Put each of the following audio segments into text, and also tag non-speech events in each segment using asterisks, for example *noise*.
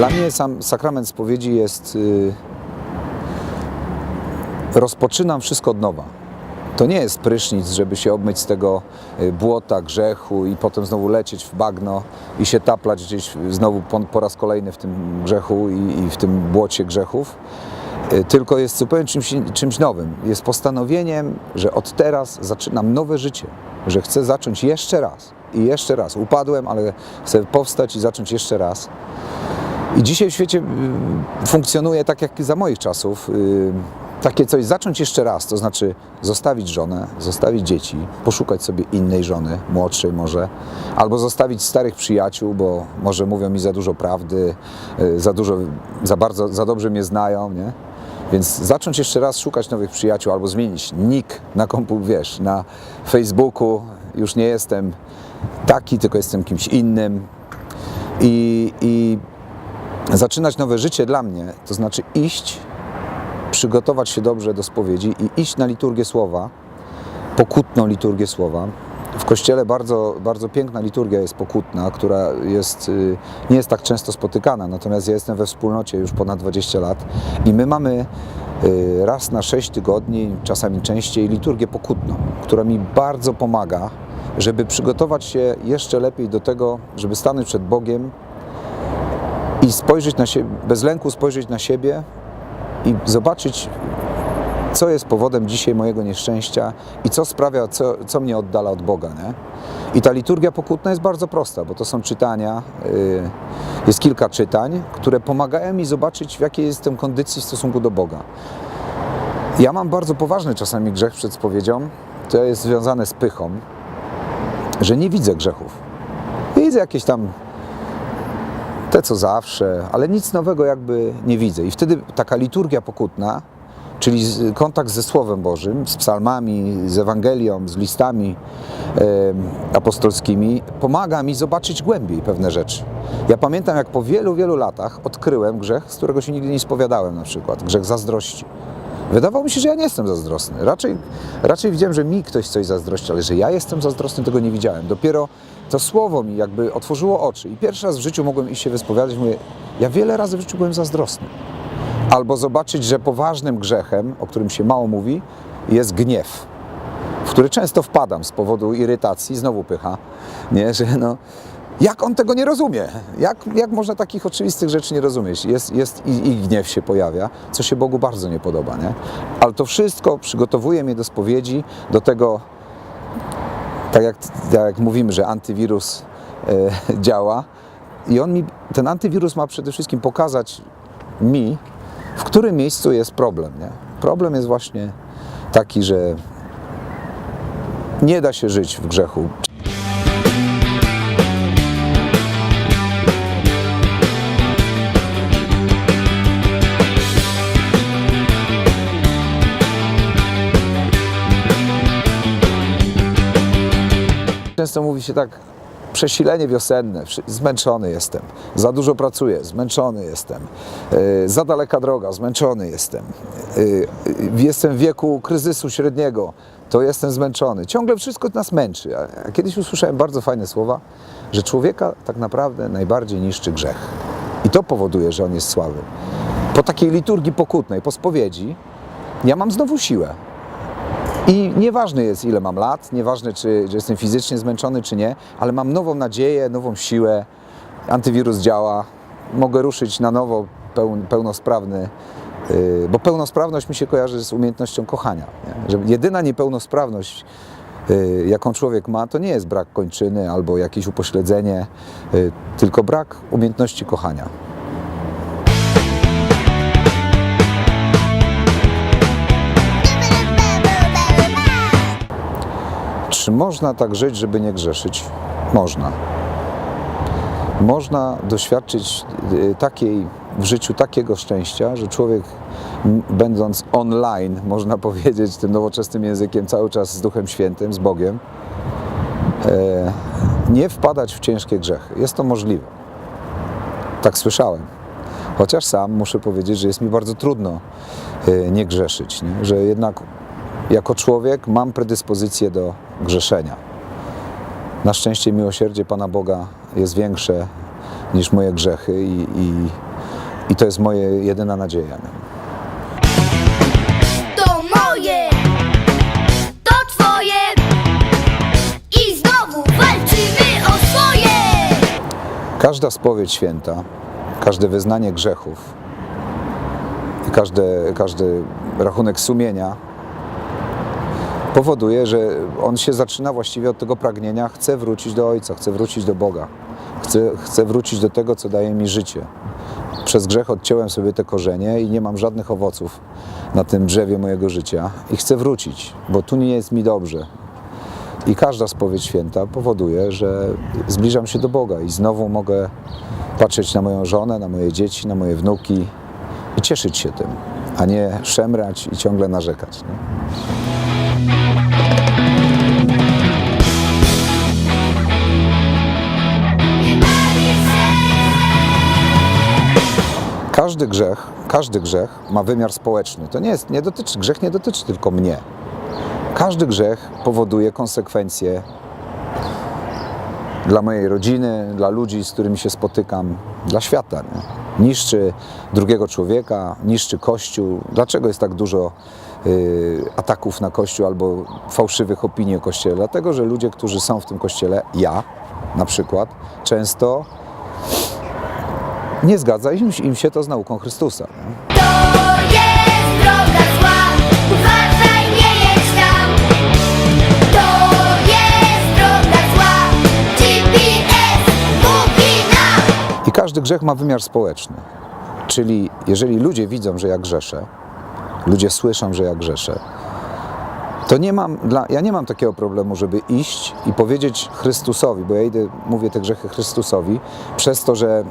Dla mnie sam sakrament spowiedzi jest. y, rozpoczynam wszystko od nowa. To nie jest prysznic, żeby się obmyć z tego y, błota, grzechu i potem znowu lecieć w bagno i się taplać gdzieś znowu po, raz kolejny w tym grzechu i, i w tym błocie grzechów. Y, Tylko jest zupełnie czymś, czymś nowym. Jest postanowieniem, że od teraz zaczynam nowe życie, że chcę zacząć jeszcze raz i jeszcze raz. Upadłem, ale chcę powstać i zacząć jeszcze raz. I dzisiaj w świecie y, funkcjonuje tak jak za moich czasów. y, Takie coś, zacząć jeszcze raz, to znaczy zostawić żonę, zostawić dzieci, poszukać sobie innej żony, młodszej może, albo zostawić starych przyjaciół, bo może mówią mi za dużo prawdy, y, za dużo, za bardzo, za dobrze mnie znają, nie? Więc zacząć jeszcze raz szukać nowych przyjaciół, albo zmienić nick na kompu, wiesz, na Facebooku. Już nie jestem taki, tylko jestem kimś innym. I, i zaczynać nowe życie dla mnie, to znaczy iść, przygotować się dobrze do spowiedzi i iść na liturgię słowa, pokutną liturgię słowa. W kościele bardzo, bardzo piękna liturgia jest pokutna, która jest, y, nie jest tak często spotykana, natomiast ja jestem we wspólnocie już ponad 20 lat i my mamy y, raz na 6 tygodni, czasami częściej, liturgię pokutną, która mi bardzo pomaga, żeby przygotować się jeszcze lepiej do tego, żeby stanąć przed Bogiem i spojrzeć na siebie, bez lęku spojrzeć na siebie i zobaczyć, co jest powodem dzisiaj mojego nieszczęścia i co sprawia, co, co mnie oddala od Boga. Nie? I ta liturgia pokutna jest bardzo prosta, bo to są czytania, y, jest kilka czytań, które pomagają mi zobaczyć, w jakiej jestem kondycji w stosunku do Boga. Ja mam bardzo poważny czasami grzech przed spowiedzią, to jest związane z pychą, że nie widzę grzechów. Widzę jakieś tam te co zawsze, ale nic nowego jakby nie widzę. I wtedy taka liturgia pokutna, czyli kontakt ze Słowem Bożym, z psalmami, z Ewangelią, z listami em, apostolskimi, pomaga mi zobaczyć głębiej pewne rzeczy. Ja pamiętam, jak po wielu, wielu latach odkryłem grzech, z którego się nigdy nie spowiadałem na przykład, grzech zazdrości. Wydawało mi się, że ja nie jestem zazdrosny. Raczej, raczej widziałem, że mi ktoś coś zazdrości, ale że ja jestem zazdrosny, tego nie widziałem. Dopiero to słowo mi jakby otworzyło oczy i pierwszy raz w życiu mogłem iść się wyspowiadać. Mówię, ja wiele razy w życiu byłem zazdrosny. Albo zobaczyć, że poważnym grzechem, o którym się mało mówi, jest gniew, w który często wpadam z powodu irytacji, znowu pycha, nie, że no, jak on tego nie rozumie? Jak, jak można takich oczywistych rzeczy nie rozumieć? Jest, jest i, i gniew się pojawia, co się Bogu bardzo nie podoba, nie? Ale to wszystko przygotowuje mnie do spowiedzi, do tego, tak jak, tak jak mówimy, że antywirus e, *laughs* działa i on mi, ten antywirus ma przede wszystkim pokazać mi, w którym miejscu jest problem, nie? Problem jest właśnie taki, że nie da się żyć w grzechu. Często mówi się tak, przesilenie wiosenne, zmęczony jestem, za dużo pracuję, zmęczony jestem, yy, za daleka droga, zmęczony jestem, yy, jestem w wieku kryzysu średniego, to jestem zmęczony. Ciągle wszystko nas męczy. A kiedyś usłyszałem bardzo fajne słowa, że człowieka tak naprawdę najbardziej niszczy grzech. I to powoduje, że on jest słaby. Po takiej liturgii pokutnej, po spowiedzi, ja mam znowu siłę. I nieważne jest, ile mam lat, nieważne, czy, czy jestem fizycznie zmęczony, czy nie, ale mam nową nadzieję, nową siłę. Antywirus działa, mogę ruszyć na nowo peł, pełnosprawny, yy, bo pełnosprawność mi się kojarzy z umiejętnością kochania. Nie? Że jedyna niepełnosprawność, yy, jaką człowiek ma, to nie jest brak kończyny albo jakieś upośledzenie, yy, tylko brak umiejętności kochania. Czy można tak żyć, żeby nie grzeszyć? Można. Można doświadczyć y, takiej w życiu takiego szczęścia, że człowiek będąc online, *laughs* można powiedzieć tym nowoczesnym językiem, cały czas z Duchem Świętym, z Bogiem, e, nie wpadać w ciężkie grzechy. Jest to możliwe. Tak słyszałem. Chociaż sam muszę powiedzieć, że jest mi bardzo trudno e, nie grzeszyć, nie? że jednak jako człowiek mam predyspozycję do grzeszenia. Na szczęście miłosierdzie Pana Boga jest większe niż moje grzechy i, i, I to jest moja jedyna nadzieja. To moje, to twoje i znowu walczymy o swoje. Każda spowiedź święta, każde wyznanie grzechów każdy, każdy rachunek sumienia powoduje, że on się zaczyna właściwie od tego pragnienia, chcę wrócić do Ojca, chcę wrócić do Boga, chcę, chcę wrócić do tego, co daje mi życie. Przez grzech odciąłem sobie te korzenie i nie mam żadnych owoców na tym drzewie mojego życia i chcę wrócić, bo tu nie jest mi dobrze, i każda spowiedź święta powoduje, że zbliżam się do Boga i znowu mogę patrzeć na moją żonę, na moje dzieci, na moje wnuki i cieszyć się tym, a nie szemrać i ciągle narzekać. Nie? Każdy grzech, każdy grzech ma wymiar społeczny. To nie jest, nie dotyczy, grzech nie dotyczy tylko mnie. Każdy grzech powoduje konsekwencje dla mojej rodziny, dla ludzi, z którymi się spotykam, dla świata. Nie? Niszczy drugiego człowieka, niszczy Kościół. Dlaczego jest tak dużo y, ataków na Kościół albo fałszywych opinii o Kościele? Dlatego, że ludzie, którzy są w tym Kościele, ja na przykład, często nie zgadza im, im się to z nauką Chrystusa. Nie? To jest droga zła, uważaj, nie jedź tam. To jest droga zła, GPS mówi nam. I każdy grzech ma wymiar społeczny. Czyli jeżeli ludzie widzą, że ja grzeszę, ludzie słyszą, że ja grzeszę, to nie mam, dla, ja nie mam takiego problemu, żeby iść i powiedzieć Chrystusowi, bo ja idę, mówię te grzechy Chrystusowi, przez to, że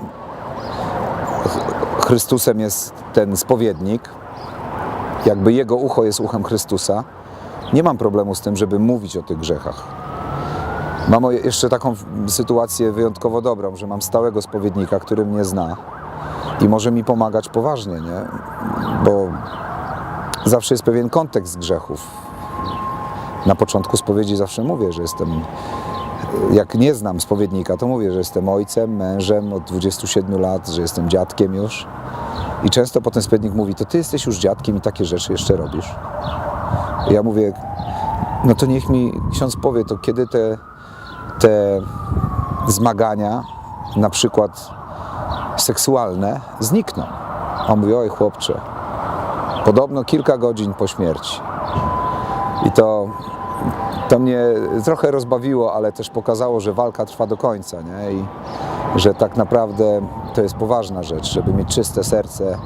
Chrystusem jest ten spowiednik, jakby jego ucho jest uchem Chrystusa, nie mam problemu z tym, żeby mówić o tych grzechach. Mam jeszcze taką sytuację wyjątkowo dobrą, że mam stałego spowiednika, który mnie zna i może mi pomagać poważnie, nie? Bo zawsze jest pewien kontekst grzechów. Na początku spowiedzi zawsze mówię, że jestem, jak nie znam spowiednika, to mówię, że jestem ojcem, mężem od 27 lat, że jestem dziadkiem już. I często potem spowiednik mówi, to ty jesteś już dziadkiem i takie rzeczy jeszcze robisz. I ja mówię, no to niech mi ksiądz powie, to kiedy te, te zmagania, na przykład seksualne, znikną. A on mówi, oj chłopcze, podobno kilka godzin po śmierci. I to, to mnie trochę rozbawiło, ale też pokazało, że walka trwa do końca, nie? I że tak naprawdę to jest poważna rzecz, żeby mieć czyste serce,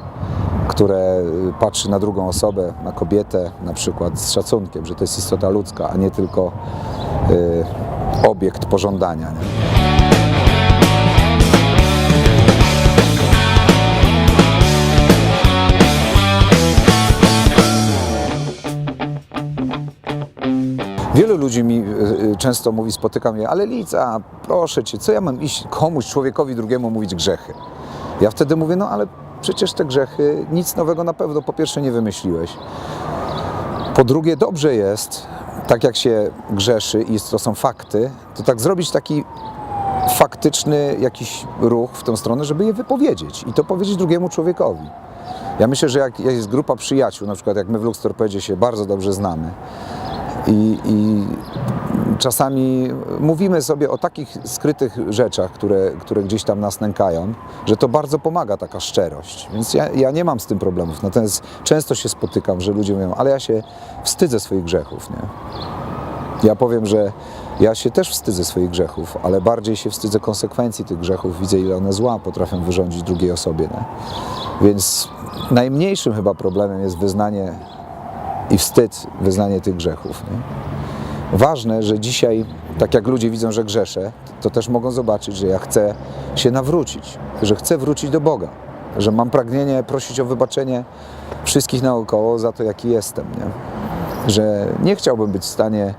które y, patrzy na drugą osobę, na kobietę na przykład z szacunkiem, że to jest istota ludzka, a nie tylko y, obiekt pożądania. Nie? Wielu ludzi mi y, y, często mówi, spotykam je, ale Lica, proszę cię, co ja mam iść komuś, człowiekowi drugiemu mówić grzechy? Ja wtedy mówię, no ale przecież te grzechy nic nowego na pewno po pierwsze nie wymyśliłeś. Po drugie, dobrze jest, tak jak się grzeszy i to są fakty, to tak zrobić taki faktyczny jakiś ruch w tą stronę, żeby je wypowiedzieć i to powiedzieć drugiemu człowiekowi. Ja myślę, że jak jest grupa przyjaciół, na przykład jak my w Luxtorpedzie się bardzo dobrze znamy, i, I czasami mówimy sobie o takich skrytych rzeczach, które, które gdzieś tam nas nękają, że to bardzo pomaga taka szczerość. Więc ja, ja nie mam z tym problemów. Natomiast często się spotykam, że ludzie mówią, ale ja się wstydzę swoich grzechów. Nie? Ja powiem, że ja się też wstydzę swoich grzechów, ale bardziej się wstydzę konsekwencji tych grzechów. Widzę, ile one zła potrafią wyrządzić drugiej osobie. Nie? Więc najmniejszym chyba problemem jest wyznanie i wstyd wyznanie tych grzechów. Nie? Ważne, że dzisiaj, tak jak ludzie widzą, że grzeszę, to też mogą zobaczyć, że ja chcę się nawrócić, że chcę wrócić do Boga, że mam pragnienie prosić o wybaczenie wszystkich naokoło za to, jaki jestem. Nie? Że nie chciałbym być w stanie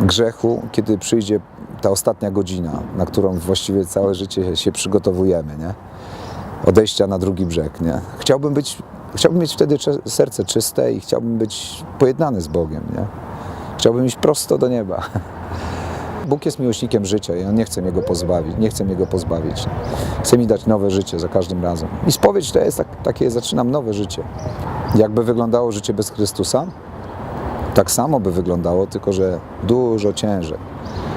grzechu, kiedy przyjdzie ta ostatnia godzina, na którą właściwie całe życie się przygotowujemy. Nie? odejścia na drugi brzeg. Nie? Chciałbym, być, chciałbym mieć wtedy serce czyste i chciałbym być pojednany z Bogiem. Nie? Chciałbym iść prosto do nieba. *laughs* Bóg jest miłośnikiem życia i On nie chce mnie go pozbawić, nie chce mnie go pozbawić. Chce mi dać nowe życie za każdym razem. I spowiedź to jest tak, takie, zaczynam nowe życie. Jakby wyglądało życie bez Chrystusa? Tak samo by wyglądało, tylko że dużo ciężej.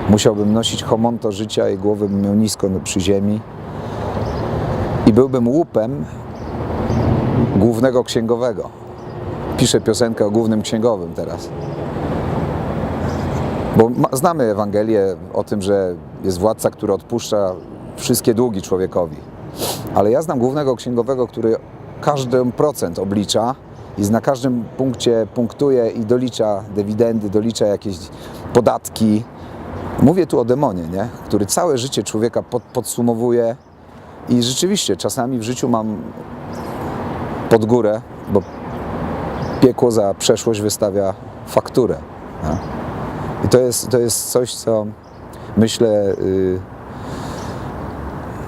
Musiałbym nosić homonto życia i głowę bym miał nisko przy ziemi. I byłbym łupem głównego księgowego. Piszę piosenkę o głównym księgowym teraz. Bo znamy Ewangelię o tym, że jest władca, który odpuszcza wszystkie długi człowiekowi. Ale ja znam głównego księgowego, który każdy procent oblicza i na każdym punkcie punktuje i dolicza dywidendy, dolicza jakieś podatki. Mówię tu o demonie, nie? który całe życie człowieka pod, podsumowuje i rzeczywiście czasami w życiu mam górę, bo piekło za przeszłość wystawia fakturę. I to jest, to jest coś, co myślę, y,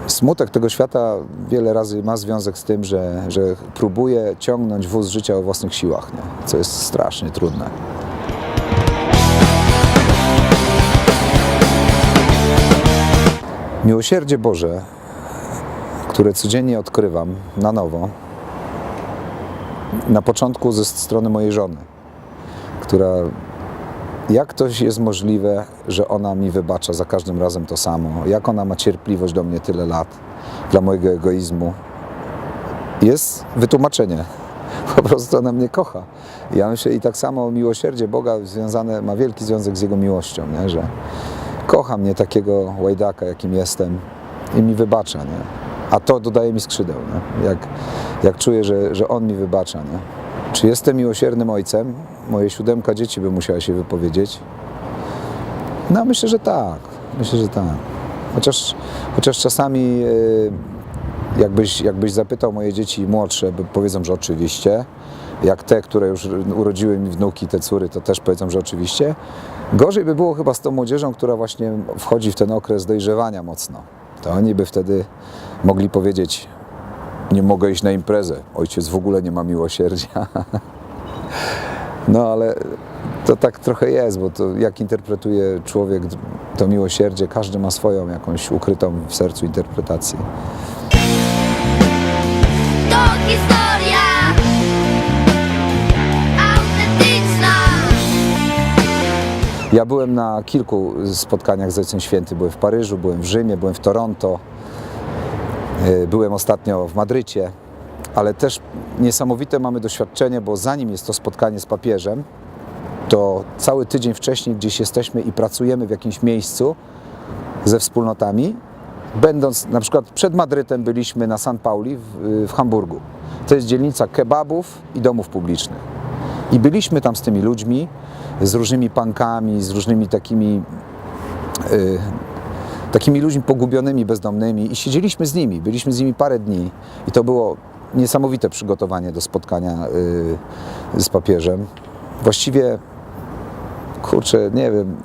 smutek tego świata wiele razy ma związek z tym, że, że próbuje ciągnąć wóz życia o własnych siłach, nie? co jest strasznie trudne. Miłosierdzie Boże, które codziennie odkrywam na nowo, na początku ze strony mojej żony, która jak to jest możliwe, że ona mi wybacza za każdym razem to samo? Jak ona ma cierpliwość do mnie tyle lat, dla mojego egoizmu? Jest wytłumaczenie. *laughs* Po prostu ona mnie kocha. Ja myślę, i tak samo miłosierdzie Boga związane, ma wielki związek z Jego miłością, nie? że kocha mnie takiego łajdaka, jakim jestem i mi wybacza. Nie? A to dodaje mi skrzydeł. Nie? Jak, jak czuję, że, że On mi wybacza. Nie? Czy jestem miłosiernym ojcem? Moje siódemka dzieci by musiała się wypowiedzieć. No myślę, że tak. Myślę, że tak. Chociaż, chociaż czasami yy, jakbyś, jakbyś zapytał moje dzieci młodsze, powiedzą, że oczywiście. Jak te, które już urodziły mi wnuki, te córy, to też powiedzą, że oczywiście. Gorzej by było chyba z tą młodzieżą, która właśnie wchodzi w ten okres dojrzewania mocno. To oni by wtedy mogli powiedzieć, nie mogę iść na imprezę. Ojciec w ogóle nie ma miłosierdzia. *laughs* No ale to tak trochę jest, bo to jak interpretuje człowiek to miłosierdzie, każdy ma swoją jakąś ukrytą w sercu interpretację. To historia autentyczna. Ja byłem na kilku spotkaniach z Ojcem Świętym. Byłem w Paryżu, byłem w Rzymie, byłem w Toronto, byłem ostatnio w Madrycie, ale też niesamowite mamy doświadczenie, bo zanim jest to spotkanie z papieżem, to cały tydzień wcześniej gdzieś jesteśmy i pracujemy w jakimś miejscu ze wspólnotami. Będąc na przykład przed Madrytem byliśmy na San Pauli w, w Hamburgu. To jest dzielnica kebabów i domów publicznych. I byliśmy tam z tymi ludźmi, z różnymi pankami, z różnymi takimi, y, takimi ludźmi pogubionymi, bezdomnymi i siedzieliśmy z nimi, byliśmy z nimi parę dni i to było niesamowite przygotowanie do spotkania y, z papieżem. Właściwie, kurczę, nie wiem,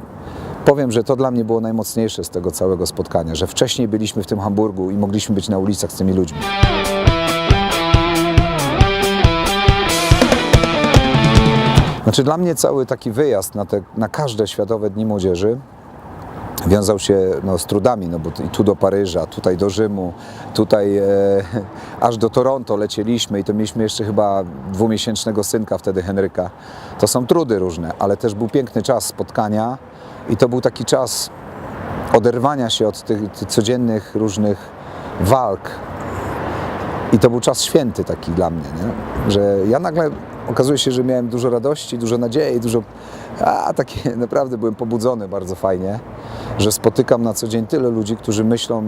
powiem, że to dla mnie było najmocniejsze z tego całego spotkania, że wcześniej byliśmy w tym Hamburgu i mogliśmy być na ulicach z tymi ludźmi. Znaczy dla mnie cały taki wyjazd na, te, na każde Światowe Dni Młodzieży wiązał się no, z trudami, no bo i tu do Paryża, tutaj do Rzymu, tutaj e, *laughs* aż do Toronto lecieliśmy i to mieliśmy jeszcze chyba dwumiesięcznego synka wtedy Henryka. To są trudy różne, ale też był piękny czas spotkania i to był taki czas oderwania się od tych, tych codziennych różnych walk, i to był czas święty taki dla mnie, nie? że ja nagle okazuje się, że miałem dużo radości, dużo nadziei, dużo. A takie *laughs* naprawdę byłem pobudzony bardzo fajnie, że spotykam na co dzień tyle ludzi, którzy myślą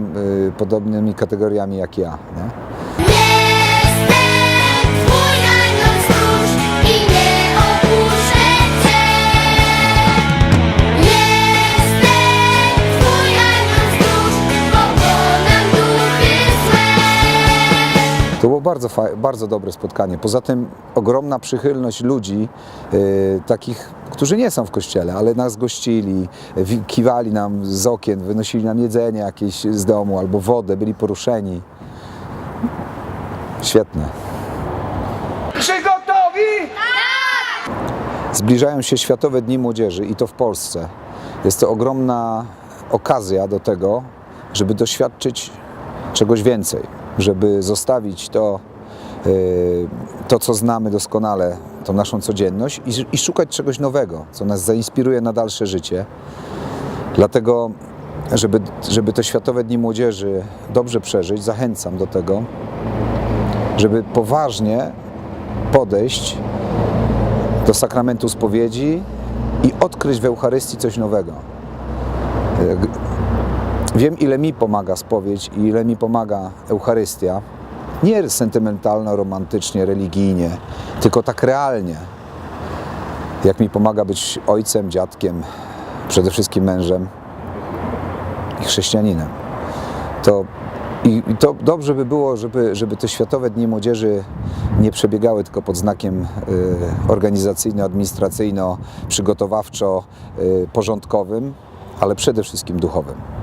y, podobnymi kategoriami jak ja. Nie? Bardzo, bardzo dobre spotkanie. Poza tym ogromna przychylność ludzi, y, takich, którzy nie są w kościele, ale nas gościli, kiwali nam z okien, wynosili nam jedzenie jakieś z domu albo wodę, byli poruszeni. Świetne. Czy gotowi? Zbliżają się Światowe Dni Młodzieży i to w Polsce. Jest to ogromna okazja do tego, żeby doświadczyć czegoś więcej, żeby zostawić to, y, to co znamy doskonale, tą naszą codzienność i, i szukać czegoś nowego, co nas zainspiruje na dalsze życie. Dlatego, żeby, żeby te Światowe Dni Młodzieży dobrze przeżyć, zachęcam do tego, żeby poważnie podejść do sakramentu spowiedzi i odkryć w Eucharystii coś nowego. Wiem, ile mi pomaga spowiedź i ile mi pomaga Eucharystia. Nie sentymentalno, romantycznie, religijnie, tylko tak realnie. Jak mi pomaga być ojcem, dziadkiem, przede wszystkim mężem i chrześcijaninem. To, i, i to dobrze by było, żeby, żeby te Światowe Dni Młodzieży nie przebiegały tylko pod znakiem y, organizacyjno-administracyjno-przygotowawczo-porządkowym, ale przede wszystkim duchowym.